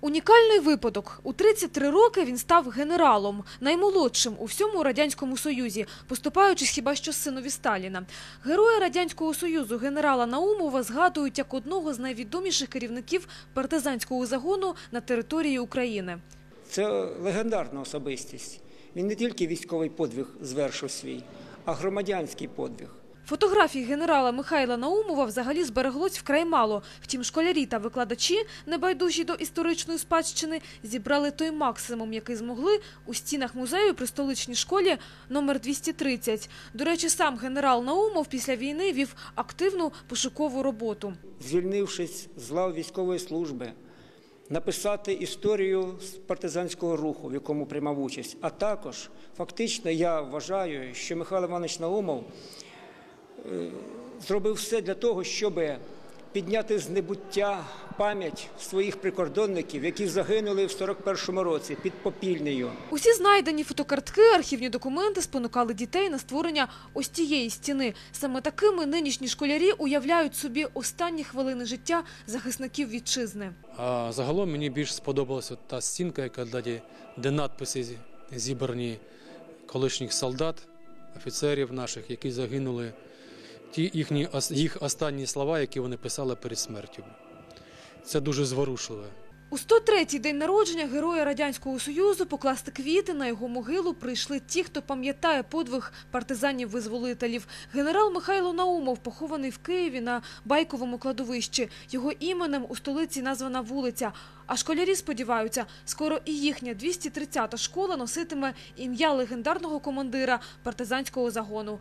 Унікальний випадок. У 33 роки він став генералом, наймолодшим у всьому Радянському Союзі, поступаючись хіба що синові Сталіна. Героя Радянського Союзу генерала Наумова згадують як одного з найвідоміших керівників партизанського загону на території України. Це легендарна особистість. Він не тільки військовий подвиг звершив свій, а громадянський подвиг. Фотографій генерала Михайла Наумова взагалі збереглось вкрай мало. Втім, школярі та викладачі, небайдужі до історичної спадщини, зібрали той максимум, який змогли у стінах музею при столичній школі номер 230. До речі, сам генерал Наумов після війни вів активну пошукову роботу. Звільнившись з лав військової служби, написати історію з партизанського руху, в якому приймав участь. А також, фактично, я вважаю, що Михайло Іванович Наумов зробив все для того, щоб підняти з небуття пам'ять своїх прикордонників, які загинули в 41-му році під Попільнею. Усі знайдені фотокартки, архівні документи спонукали дітей на створення ось тієї стіни. Саме такими нинішні школярі уявляють собі останні хвилини життя захисників вітчизни. А загалом мені більш сподобалася та стінка, яка де, де надписи зібрані колишніх солдат, офіцерів наших, які загинули. Ті їхні їх останні слова, які вони писали перед смертю. Це дуже зворушливе. У 103-й день народження героя Радянського Союзу покласти квіти на його могилу прийшли ті, хто пам'ятає подвиг партизанів-визволителів. Генерал Михайло Наумов похований в Києві на Байковому кладовищі. Його іменем у столиці названа вулиця. А школярі сподіваються, скоро і їхня 230-та школа носитиме ім'я легендарного командира партизанського загону.